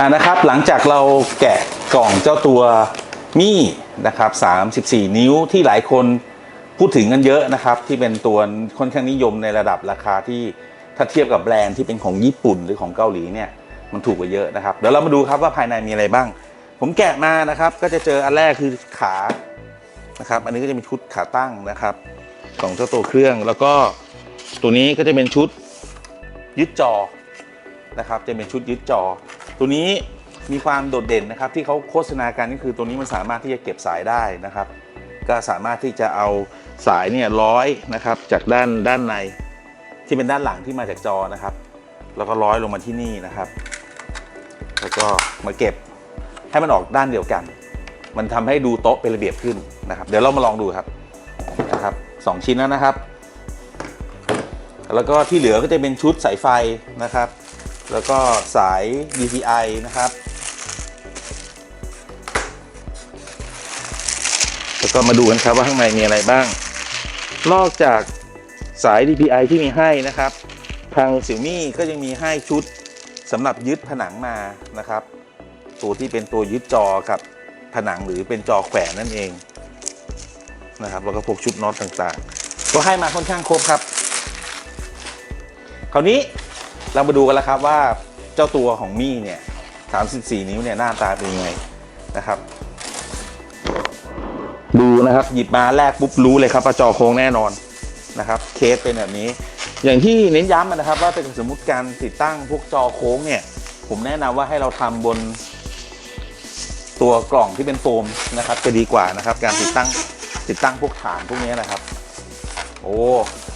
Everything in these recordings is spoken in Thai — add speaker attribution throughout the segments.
Speaker 1: อ่านะครับหลังจากเราแกะกล่องเจ้าตัวมี่นะครับ34 นิ้วที่หลายคนพูดถึงกันเยอะนะครับ ที่เป็นตัวค่อนข้างนิยมในระดับราคาที่ถ้าเทียบกับแบรนด์ที่เป็นของญี่ปุ่นหรือของเกาหลีเนี่ย มันถูกกว่าเยอะนะครับ เดี๋ยวเรามาดูครับว่าภายในมีอะไรบ้าง ผมแกะมานะครับ ก็จะเจออันแรกคือขานะครับ อันนี้ก็จะมีชุดขาตั้งนะครับ ของเจ้าตัวเครื่อง แล้วก็ตัวนี้ก็จะเป็นชุดยึดจอนะครับ จะเป็นชุดยึดจอ ตัวนี้มีความโดดเด่นนะครับ ที่เขาโฆษณากันก็คือตัวนี้มันสามารถที่จะเก็บสายได้นะครับ ก็สามารถที่จะเอาสายเนี่ยร้อยนะครับ จากด้านด้านในที่เป็นด้านหลังที่มาจากจอนะครับ แล้วก็ร้อยลงมาที่นี่นะครับ แล้วก็มาเก็บให้มันออกด้านเดียวกัน มันทำให้ดูโต๊ะเป็นระเบียบขึ้นนะครับ เดี๋ยวเรามาลองดูครับนะครับสองชิ้นแล้วนะครับ แล้วก็ที่เหลือก็จะเป็นชุดสายไฟนะครับ แล้วก็สาย DPI นะครับแล้วก็มาดูกันครับว่าข้างในมีอะไรบ้าง นอกจากสาย DPI ที่มีให้นะครับ ทางเสี่ยมี่ก็ยังมีให้ชุด สำหรับยึดผนังมานะครับ ตัวที่เป็นตัวยึดจอกับผนังหรือเป็นจอแขวนนั่นเองนะครับแล้วก็พวกชุดน็อตต่างๆ ก็ให้มาค่อนข้างครบครับ คราวนี้เรามาดูกันแล้วครับว่าเจ้าตัวของมี่เนี่ย 34 นิ้วเนี่ยหน้าตาเป็นยังไงนะครับ ดูนะครับหยิบมาแรกปุ๊บรู้เลยครับว่าจอโค้งแน่นอนนะครับ เคสเป็นแบบนี้ อย่างที่เน้นย้ำนะครับ ว่าเป็นสมมติการติดตั้งพวกจอโค้งเนี่ย ผมแนะนำว่าให้เราทำบนตัวกล่องที่เป็นโฟมนะครับ จะดีกว่านะครับ การติดตั้งติดตั้งพวกฐานพวกนี้นะครับ โอ้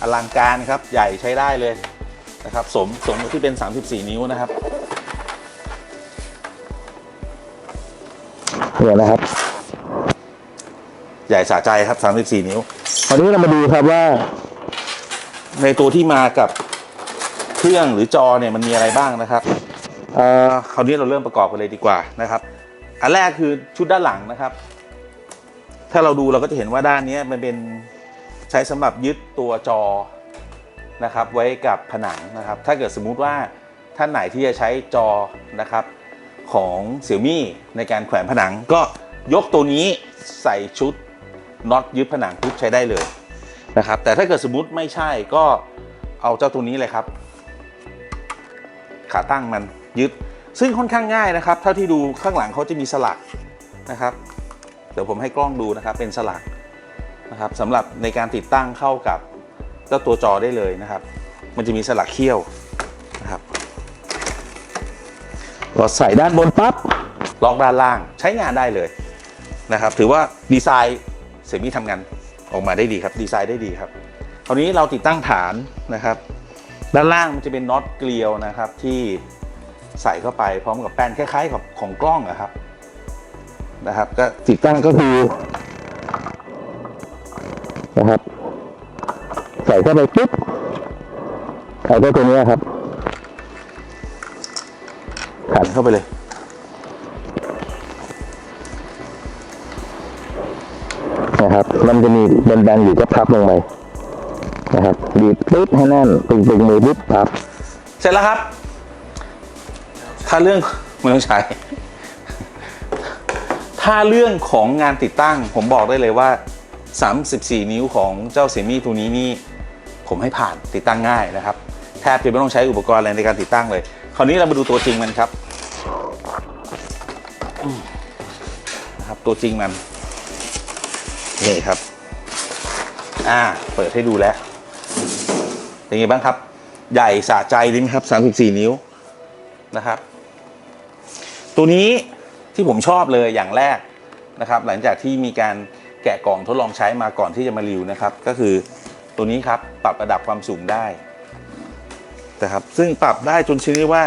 Speaker 1: อลังการครับใหญ่ใช้ได้เลยนะครับ สมสมที่เป็น 34 นิ้วนะครับเนี่ยนะครับ ใหญ่สะใจครับ 34 นิ้วคราวนี้เรามาดูครับว่า ในตัวที่มากับเครื่องหรือจอเนี่ยมันมีอะไรบ้างนะครับเอ่อคราวนี้เราเริ่มประกอบกันเลยดีกว่านะครับ อันแรกคือชุดด้านหลังนะครับ ถ้าเราดูเราก็จะเห็นว่าด้านนี้มันเป็นใช้สำหรับยึดตัวจอนะครับ ไว้กับผนังนะครับ ถ้าเกิดสมมุติว่าท่านไหนที่จะใช้จอนะครับของเสี่ยมี่ในการแขวนผนังก็ยกตัวนี้ใส่ชุดน็อตยึดผนังปุ๊บใช้ได้เลย นะครับ แต่ถ้าเกิดสมมติไม่ใช่ก็เอาเจ้าตัวนี้เลยครับ ขาตั้งมันยึด ซึ่งค่อนข้างง่ายนะครับ เท่าที่ดูข้างหลังเขาจะมีสลักนะครับ เดี๋ยวผมให้กล้องดูนะครับ เป็นสลักนะครับสำหรับในการติดตั้งเข้ากับเจ้าตัวจอได้เลยนะครับ มันจะมีสลักเขี้ยวนะครับเราใส่ด้านบนปั๊บล็อกด้านล่างใช้งานได้เลยนะครับ ถือว่าดีไซน์เซมิทำงาน ออกมาได้ดีครับดีไซน์ได้ดีครับ คราวนี้เราติดตั้งฐานนะครับ ด้านล่างมันจะเป็นน็อตเกลียวนะครับที่ใส่เข้าไปพร้อมกับแป้นคล้ายๆกับของกล้องนะครับนะครับ ก็ติดตั้งก็คือนะครับ ใส่เข้าไปปุ๊บเข้าตัวนี้ครับขันเข้าไปเลย นะครับ มันจะมีแบนๆอยู่ก็พับลงไปนะครับบีบปุ๊บให้แน่นตึงๆมือปุ๊บพับ เสร็จแล้วครับ ถ้าเรื่องไม่ต้องใช้ ถ้าเรื่องของงานติดตั้ง ผมบอกได้เลยว่า 34 นิ้วของเจ้าเซมี่ตัวนี้นี่ผมให้ผ่านติดตั้งง่ายนะครับ แทบจะไม่ต้องใช้อุปกรณ์อะไรในการติดตั้งเลย คราวนี้เรามาดูตัวจริงมันครับนะครับตัวจริงมัน นี่ครับ อ่า เปิดให้ดูแล้วเป็นไงบ้างครับ ใหญ่สะใจดีไหมครับ 34 นิ้วนะครับ ตัวนี้ที่ผมชอบเลยอย่างแรกนะครับ หลังจากที่มีการแกะกล่องทดลองใช้มาก่อนที่จะมารีวิวนะครับ ก็คือตัวนี้ครับปรับระดับความสูงได้นะครับซึ่งปรับได้จนชนิดว่า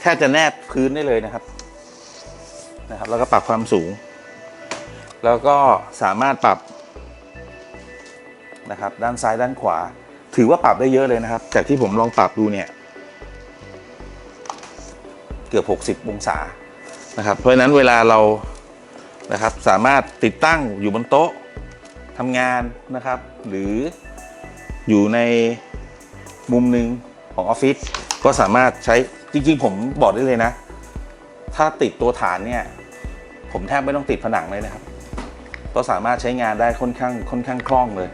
Speaker 1: แทบจะแนบพื้นได้เลยนะครับนะครับ แล้วก็ปรับความสูง แล้วก็สามารถปรับนะครับด้านซ้ายด้านขวา ถือว่าปรับได้เยอะเลยนะครับ จากที่ผมลองปรับดูเนี่ย เกือบ 60 องศานะครับ เพราะฉะนั้นเวลาเรานะครับสามารถติดตั้งอยู่บนโต๊ะทำงานนะครับ หรืออยู่ในมุมหนึ่งของออฟฟิศก็สามารถใช้จริงๆ ผมบอกได้เลยนะ ถ้าติดตัวฐานเนี่ย ผมแทบไม่ต้องติดผนังเลยนะครับ ก็สามารถใช้งานได้ค่อนข้างค่อนข้างคล่องเลย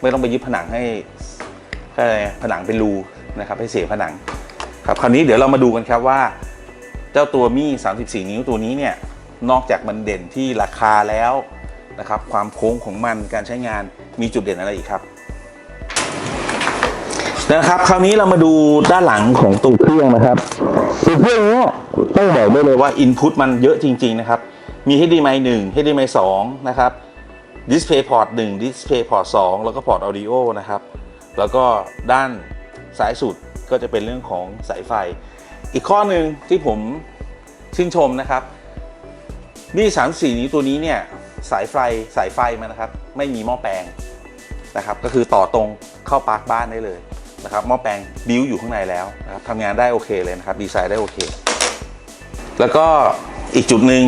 Speaker 1: ไม่ต้องไปยึดผนังให้ให้ผนังเป็นรูนะครับให้เสียผนังครับคราวนี้เดี๋ยวเรามาดูกันครับว่า เจ้าตัวมี่ 34 นิ้วตัวนี้เนี่ยนอกจากมันเด่นที่ราคาแล้วนะครับความโค้งของมันการใช้งานมีจุดเด่นอะไรอีกครับนะครับ คราวนี้เรามาดูด้านหลังของตัวเครื่องนะครับตัวเครื่องเนี้ยต้องบอกได้เลยว่าอินพุตมันเยอะจริง ๆ นะครับ มี HDMI 1 HDMI 2 นะครับ DisplayPort 1 DisplayPort 2 แล้วก็พอร์ต Audio นะครับ แล้วก็ด้านซ้ายสุดก็จะเป็นเรื่องของสายไฟ อีกข้อหนึ่งที่ผมชื่นชมนะครับนี่34นี้วตัวนี้เนี่ยสายไฟสายไฟมันนะครับไม่มีหม้อแปลงนะครับก็คือต่อตรงเข้าปลั๊กบ้านได้เลยนะครับหม้อแปลงบิวอยู่ข้างในแล้วนะครับทำงานได้โอเคเลยนะครับดีไซน์ได้โอเค แล้วก็อีกจุดหนึ่ง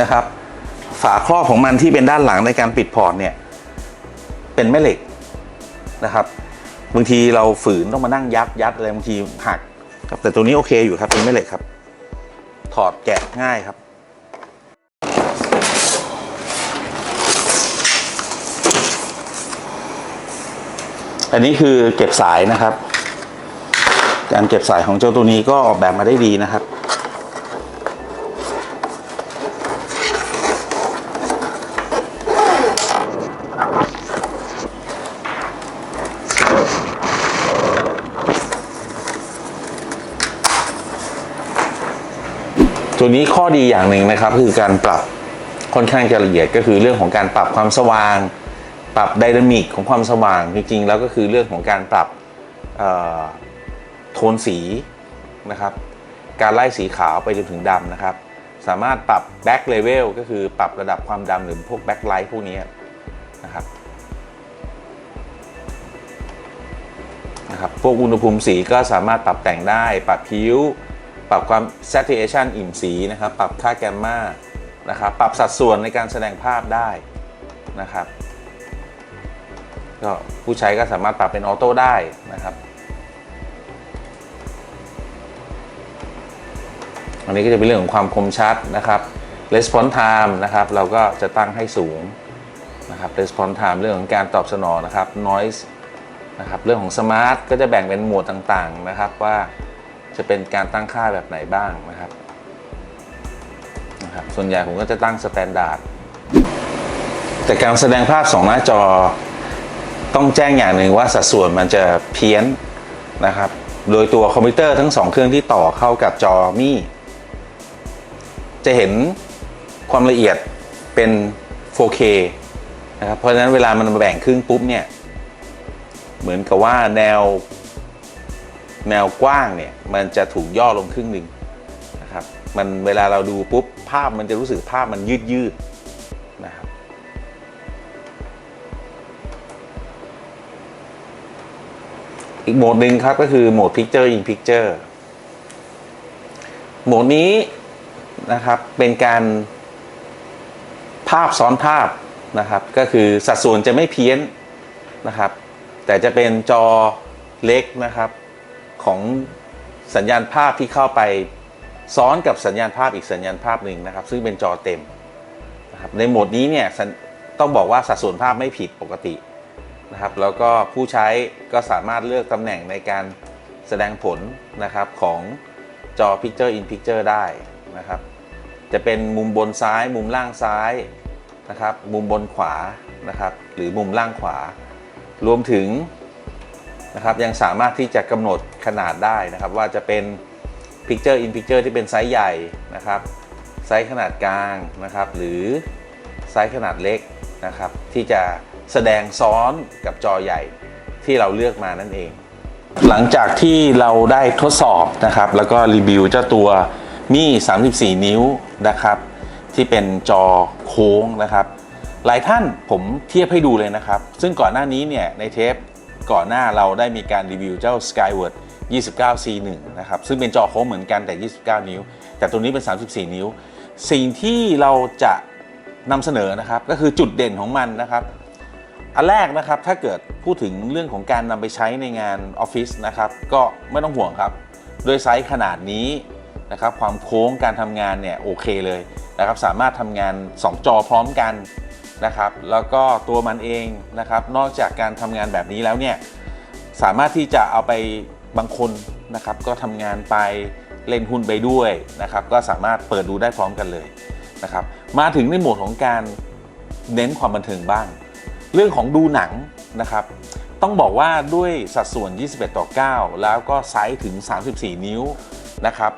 Speaker 1: นะครับ ฝาครอบของมันที่เป็นด้านหลังในการปิดพอร์ตเนี่ย เป็นแม่เหล็กนะครับบางทีเราฝืนต้องมานั่งยัดยัดอะไรบางทีหักครับแต่ตัวนี้โอเคอยู่ครับเป็นแม่เหล็กครับ ถอดแกะง่ายครับ อันนี้คือเก็บสายนะครับ การเก็บสายของเจ้าตัวนี้ก็ออกแบบมาได้ดีนะครับ ตัวนี้ข้อดีอย่างหนึ่งนะครับ คือการปรับค่อนข้างจะละเอียดก็คือเรื่องของการปรับความสว่าง ปรับไดนามิกของความสว่างจริงๆ แล้วก็คือเรื่องของการปรับโทนสีนะครับ การไล่สีขาวไปจนถึงดำนะครับ สามารถปรับแบ็กเลเวลก็คือปรับระดับความดำหรือพวกแบ็กไลท์พวกนี้นะครับนะครับ พวกอุณหภูมิสีก็สามารถปรับแต่งได้ ปรับผิว ปรับความ saturation อิ่มสีนะครับ ปรับค่าแกมมานะครับ ปรับสัดส่วนในการแสดงภาพได้นะครับ ก็ผู้ใช้ก็สามารถปรับเป็นออโต้ได้นะครับ อันนี้ก็จะเป็นเรื่องของความคมชัดนะครับ response time นะครับ เราก็จะตั้งให้สูงนะครับ response time เรื่องของการตอบสนองนะครับ noise นะครับ เรื่องของ smart ก็จะแบ่งเป็นหมวดต่างๆนะครับว่า จะเป็นการตั้งค่าแบบไหนบ้างนะครับนะครับ ส่วนใหญ่ผมก็จะตั้ง standard แต่การแสดงภาพสองหน้าจอต้องแจ้งอย่างหนึ่งว่าสัดส่วนมันจะเพี้ยนนะครับ โดยตัวคอมพิวเตอร์ทั้งสองเครื่องที่ต่อเข้ากับจอมี่จะเห็นความละเอียดเป็น 4K นะครับ เพราะฉะนั้นเวลามันมาแบ่งครึ่งปุ๊บเนี่ย เหมือนกับว่าแนว แนวกว้างเนี่ยมันจะถูกย่อลงครึ่งหนึ่งนะครับมันเวลาเราดูปุ๊บภาพมันจะรู้สึกภาพมันยืดยืดนะครับอีกโหมดหนึ่งครับก็คือโหมด Picture in Picture โหมดนี้นะครับเป็นการภาพซ้อนภาพนะครับ ก็คือสัดส่วนจะไม่เพี้ยนนะครับ แต่จะเป็นจอเล็กนะครับ ของสัญญาณภาพที่เข้าไปซ้อนกับสัญญาณภาพอีกสัญญาณภาพหนึ่งนะครับ ซึ่งเป็นจอเต็มนะครับในโหมดนี้เนี่ยต้องบอกว่าสัดส่วนภาพไม่ผิดปกตินะครับ แล้วก็ผู้ใช้ก็สามารถเลือกตำแหน่งในการแสดงผลนะครับของจอ Picture in Picture ได้นะครับ จะเป็นมุมบนซ้าย มุมล่างซ้ายนะครับ มุมบนขวานะครับ หรือมุมล่างขวา รวมถึง นะครับยังสามารถที่จะกำหนดขนาดได้นะครับ ว่าจะเป็น Picture in Picture ที่เป็นไซส์ใหญ่นะครับไซส์ขนาดกลางนะครับ หรือไซส์ขนาดเล็กนะครับ ที่จะแสดงซ้อนกับจอใหญ่ที่เราเลือกมานั่นเอง หลังจากที่เราได้ทดสอบนะครับ แล้วก็รีวิวเจ้าตัวมี่34 นิ้วนะครับ ที่เป็นจอโค้งนะครับ หลายท่านผมเทียบให้ดูเลยนะครับ ซึ่งก่อนหน้านี้เนี่ยในเทป ก่อนหน้าเราได้มีการรีวิวเจ้า Skyward 29 C1 นะครับซึ่งเป็นจอโค้งเหมือนกันแต่ 29 นิ้ว แต่ตัวนี้เป็น 34 นิ้ว สิ่งที่เราจะนำเสนอนะครับก็คือจุดเด่นของมันนะครับ อันแรกนะครับถ้าเกิดพูดถึงเรื่องของการนำไปใช้ในงานออฟฟิศนะครับก็ไม่ต้องห่วงครับโดยไซส์ขนาดนี้นะครับความโค้งการทำงานเนี่ยโอเคเลยนะครับสามารถทำงาน 2 จอพร้อมกัน นะครับ แล้วก็ตัวมันเองนะครับ นอกจากการทำงานแบบนี้แล้วเนี่ยสามารถที่จะเอาไปบางคนนะครับ ก็ทำงานไปเล่นหุ้นไปด้วยนะครับ ก็สามารถเปิดดูได้พร้อมกันเลยนะครับ มาถึงในโหมดของการเน้นความบันเทิงบ้าง เรื่องของดูหนังนะครับ ต้องบอกว่าด้วยสัดส่วน 21 ต่อ 9 แล้วก็ไซส์ถึง 34 นิ้วนะครับ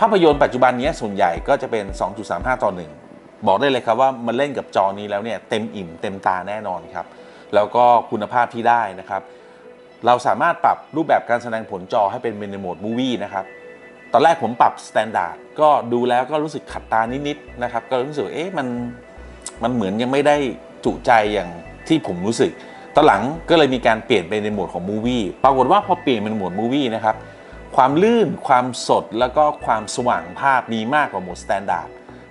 Speaker 1: ภาพยนตร์ปัจจุบันนี้ส่วนใหญ่ก็จะเป็น 2.35 ต่อ 1 บอกได้เลยครับว่ามันเล่นกับจอนี้แล้วเนี่ยเต็มอิ่มเต็มตาแน่นอนครับ แล้วก็คุณภาพที่ได้นะครับ เราสามารถปรับรูปแบบการแสดงผลจอให้เป็นเมนโหมดมูวี่นะครับตอนแรกผมปรับสแตนดาร์ดก็ดูแล้วก็รู้สึกขัดตานิดๆนะครับ ก็รู้สึกเอ๊ะมันมันเหมือนยังไม่ได้จุใจอย่างที่ผมรู้สึกตอนหลังก็เลยมีการเปลี่ยนไปในโหมดของมูวี่ปรากฏว่าพอเปลี่ยนเป็นโหมดมูวี่นะครับความลื่นความสดแล้วก็ความสว่างภาพมีมากกว่าโหมดสแตนดาร์ด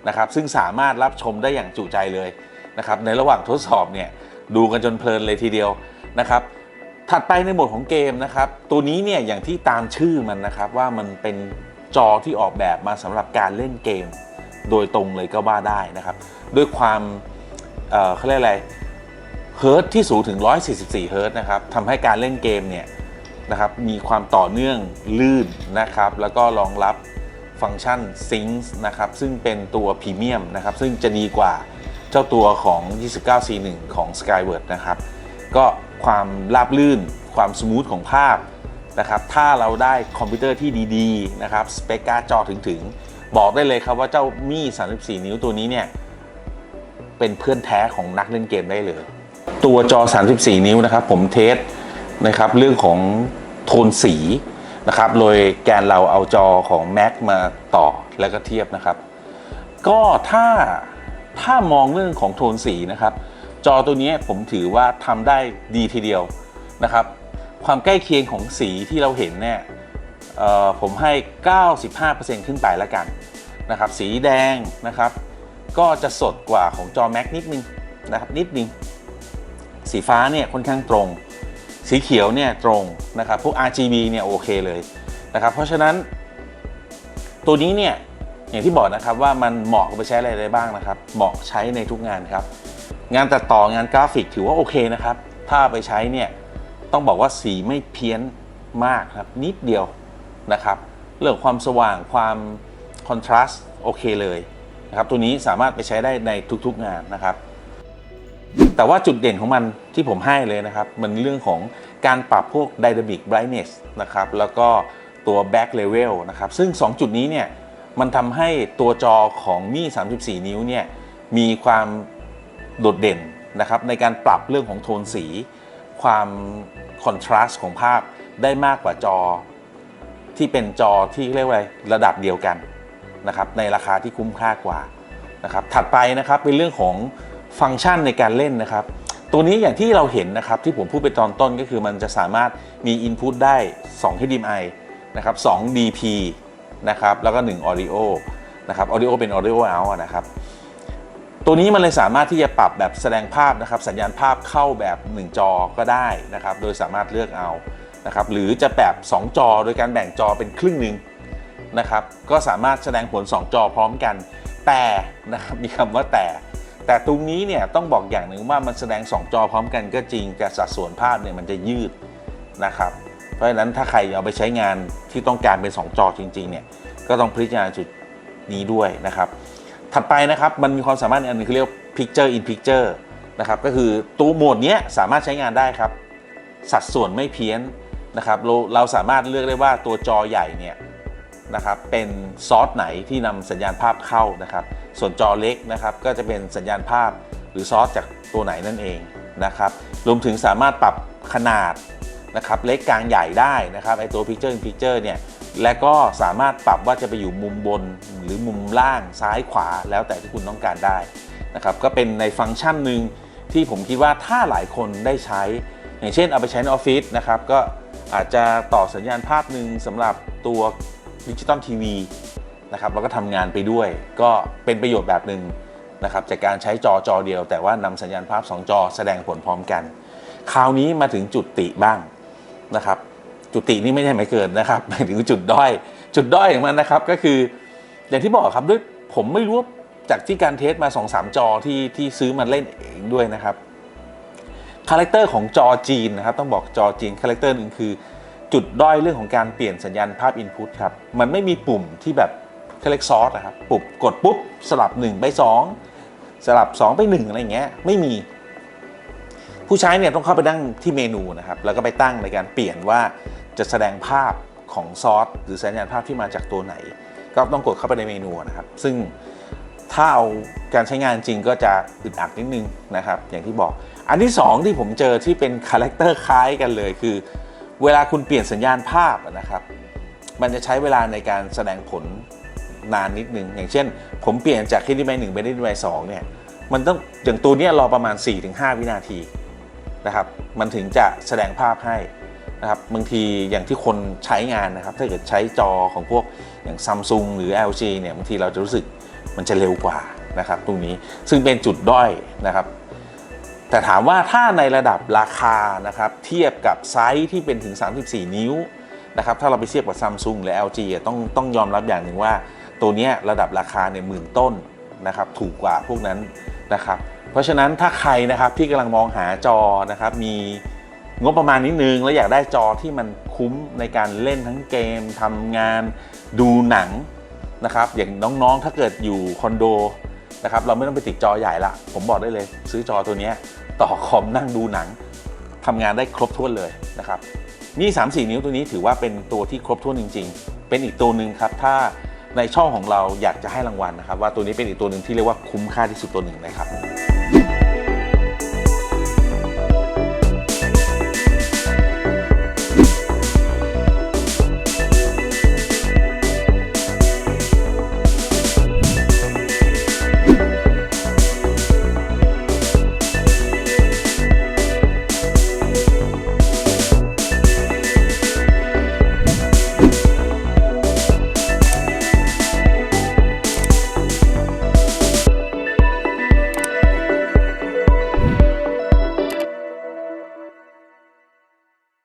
Speaker 1: นะครับซึ่งสามารถรับชมได้อย่างจุใจเลยนะครับในระหว่างทดสอบเนี่ยดูกันจนเพลินเลยทีเดียวนะครับถัดไปในโหมดของเกมนะครับตัวนี้เนี่ยอย่างที่ตามชื่อมันนะครับว่ามันเป็นจอที่ออกแบบมาสำหรับการเล่นเกม โดยตรงเลยก็ว่าได้นะครับด้วยความเอ่อเขาเรียกอะไรเฮิร์ตที่สูงถึง 144 เฮิร์ตนะครับทำให้การเล่นเกมเนี่ยนะครับมีความต่อเนื่องลื่นนะครับ แล้วก็รองรับ ฟังก์ชัน Sync นะครับซึ่งเป็นตัวพรีเมียมนะครับซึ่งจะดีกว่าเจ้าตัวของ 29C1 ของ Skyward นะครับก็ความราบลื่น ความสมูทของภาพนะครับถ้าเราได้คอมพิวเตอร์ที่ดีๆนะครับสเปคการ์ดจอถึงๆ บอกได้เลยครับว่าเจ้ามี่ 34 นิ้วตัวนี้เนี่ยเป็นเพื่อนแท้ของนักเล่นเกมได้เลย ตัวจอ 34 นิ้วนะครับผมเทสนะครับเรื่องของโทนสี นะครับ โดยแกนเราเอาจอของ Mac มาต่อแล้วก็เทียบนะครับ ก็ถ้าถ้ามองเรื่องของโทนสีนะครับ จอตัวนี้ผมถือว่าทำได้ดีทีเดียวนะครับ ความใกล้เคียงของสีที่เราเห็นเนี่ยเอ่อผมให้ 95%ขึ้นไปแล้วกันนะครับ สีแดงนะครับ ก็จะสดกว่าของจอ Mac นิดนึงนะครับนิดนึงสีฟ้าเนี่ยค่อนข้างตรง สีเขียวเนี่ยตรงนะครับพวก RGB เนี่ยโอเคเลยนะครับเพราะฉะนั้นตัวนี้เนี่ยอย่างที่บอกนะครับว่ามันเหมาะไปใช้อะไรได้บ้างนะครับ เหมาะใช้ในทุกงานครับ งานตัดต่องานกราฟิกถือว่าโอเคนะครับ ถ้าไปใช้เนี่ยต้องบอกว่าสีไม่เพี้ยนมากครับนิดเดียวนะครับเรื่องความสว่างความคอนทราสต์โอเคเลยนะครับตัวนี้สามารถไปใช้ได้ในทุกๆงานนะครับ แต่ว่าจุดเด่นของมันที่ผมให้เลยนะครับ มันเรื่องของการปรับพวก Dynamic Brightness นะครับ แล้วก็ตัว Back Level นะครับ ซึ่ง 2 จุดนี้เนี่ย มันทำให้ตัวจอของมี่ 34 นิ้วเนี่ย มีความโดดเด่นนะครับ ในการปรับเรื่องของโทนสี ความคอนทราสต์ของภาพได้มากกว่าจอ ที่เป็นจอที่เรียกว่าอะไรระดับเดียวกันนะครับ ในราคาที่คุ้มค่ากว่านะครับ ถัดไปนะครับเป็นเรื่องของ ฟังก์ชันในการเล่นนะครับ ตัวนี้อย่างที่เราเห็นนะครับที่ผมพูดไปตอนต้นก็คือมันจะสามารถมี Input ได้ 2 HDMI นะครับ2 DP นะครับแล้วก็ 1 Audio นะครับ Audio เป็น Audio out นะครับตัวนี้มันเลยสามารถที่จะปรับแบบแสดงภาพนะครับ สัญญาณภาพเข้าแบบ 1 จอก็ได้นะครับ โดยสามารถเลือกเอานะครับหรือจะแบบ 2 จอโดยการแบ่งจอเป็นครึ่งหนึ่งนะครับ ก็สามารถแสดงผล 2 จอพร้อมกัน แต่นะครับมีคำว่าแต่ แต่ตรงนี้เนี่ยต้องบอกอย่างหนึ่งว่ามันแสดง 2 จอพร้อมกันก็จริงแต่สัดส่วนภาพเนี่ยมันจะยืดนะครับ เพราะฉะนั้นถ้าใครเอาไปใช้งานที่ต้องการเป็น 2 จอจริงๆเนี่ยก็ต้องพิจารณาจุดนี้ด้วยนะครับ ถัดไปนะครับมันมีความสามารถอันหนึงคือเรียก picture in picture นะครับก็คือตัวโหมดนี้สามารถใช้งานได้ครับ สัดส่วนไม่เพี้ยนนะครับเราเราสามารถเลือกได้ว่าตัวจอใหญ่เนี่ยนะครับเป็นซอสไหนที่นำสัญญาณภาพเข้านะครับ ส่วนจอเล็กนะครับก็จะเป็นสัญญาณภาพหรือซอสจากตัวไหนนั่นเองนะครับรวมถึงสามารถปรับขนาดนะครับเล็กกลางใหญ่ได้นะครับไอตัว Picture in Picture เนี่ยและก็สามารถปรับว่าจะไปอยู่มุมบนหรือมุมล่างซ้ายขวาแล้วแต่ที่คุณต้องการได้นะครับก็เป็นในฟังก์ชันหนึ่งที่ผมคิดว่าถ้าหลายคนได้ใช้ อย่างเช่นเอาไปใช้ในออฟฟิศนะครับก็อาจจะต่อสัญญาณภาพหนึ่งสำหรับตัวดิจิตอลทีวี นะครับแล้วก็ทำงานไปด้วย ก็เป็นประโยชน์แบบหนึ่งนะครับจากการใช้จอจอเดียว แต่ว่านำสัญญาณภาพ 2 จอแสดงผลพร้อมกัน คราวนี้มาถึงจุดติบ้างนะครับ จุดตินี่ไม่ใช่หมายเกิดนะครับหมายถึงจุดด้อย จุดด้อยของมันนะครับก็คือ อย่างที่บอกครับด้วยผมไม่รู้จากที่การเทสมา 2-3 จอที่ที่ซื้อมาเล่นเองด้วยนะครับคาแรคเตอร์ของจอจีนนะครับต้องบอกจอจีนคาแรคเตอร์หนึ่งคือ จุดด้อยเรื่องของการเปลี่ยนสัญญาณภาพ Input ครับ มันไม่มีปุ่มที่แบบ เขาเรียกซอสนะครับปุ่มกดปุ๊บสลับ 1 ไป 2 สลับ 2 ไป 1 อะไรอย่างเงี้ยไม่มี ผู้ใช้เนี่ยต้องเข้าไปนั่งที่เมนูนะครับ แล้วก็ไปตั้งในการเปลี่ยนว่าจะแสดงภาพของซอสหรือสัญญาณภาพที่มาจากตัวไหน ก็ต้องกดเข้าไปในเมนูนะครับ ซึ่งถ้าเอาการใช้งานจริงก็จะอึดอัดนิดนึงนะครับ อย่างที่บอก อันที่สองที่ผมเจอที่เป็นคาแรคเตอร์คล้ายกันเลยคือ เวลาคุณเปลี่ยนสัญญาณภาพนะครับ มันจะใช้เวลาในการแสดงผล นานนิดนึง อย่างเช่น ผมเปลี่ยนจาก HDMI 1ไป HDMI 2เนี่ยมันต้องอย่างตัวนี้รอประมาณ 4-5 วินาทีนะครับมันถึงจะแสดงภาพให้นะครับบางทีอย่างที่คนใช้งานนะครับถ้าเกิดใช้จอของพวกอย่างซัมซุงหรือ LG เนี่ยบางทีเราจะรู้สึกมันจะเร็วกว่านะครับตรงนี้ซึ่งเป็นจุดด้อยนะครับแต่ถามว่าถ้าในระดับราคานะครับเทียบกับไซส์ที่เป็นถึง 34 นิ้วนะครับถ้าเราไปเทียบกับซัมซุงหรือ LG อะต้องต้องยอมรับอย่างหนึ่งว่า ตัวนี้ระดับราคาในหมื่นต้นนะครับถูกกว่าพวกนั้นนะครับ เพราะฉะนั้นถ้าใครนะครับที่กำลังมองหาจอนะครับมีงบประมาณนิดนึง แล้วอยากได้จอที่มันคุ้มในการเล่นทั้งเกมทำงานดูหนังนะครับอย่างน้องๆถ้าเกิดอยู่คอนโดนะครับเราไม่ต้องไปติดจอใหญ่ละผมบอกได้เลย ซื้อจอตัวนี้ต่อคอมนั่งดูหนังทำงานได้ครบถ้วนเลยนะครับมี3-4 นิ้วตัวนี้ถือว่าเป็นตัวที่ครบถ้วนจริง ๆ เป็นอีกตัวหนึ่งครับถ้า ในช่องของเราอยากจะให้รางวัลนะครับว่าตัวนี้เป็นอีกตัวหนึ่งที่เรียกว่าคุ้มค่าที่สุดตัวหนึ่งนะครับ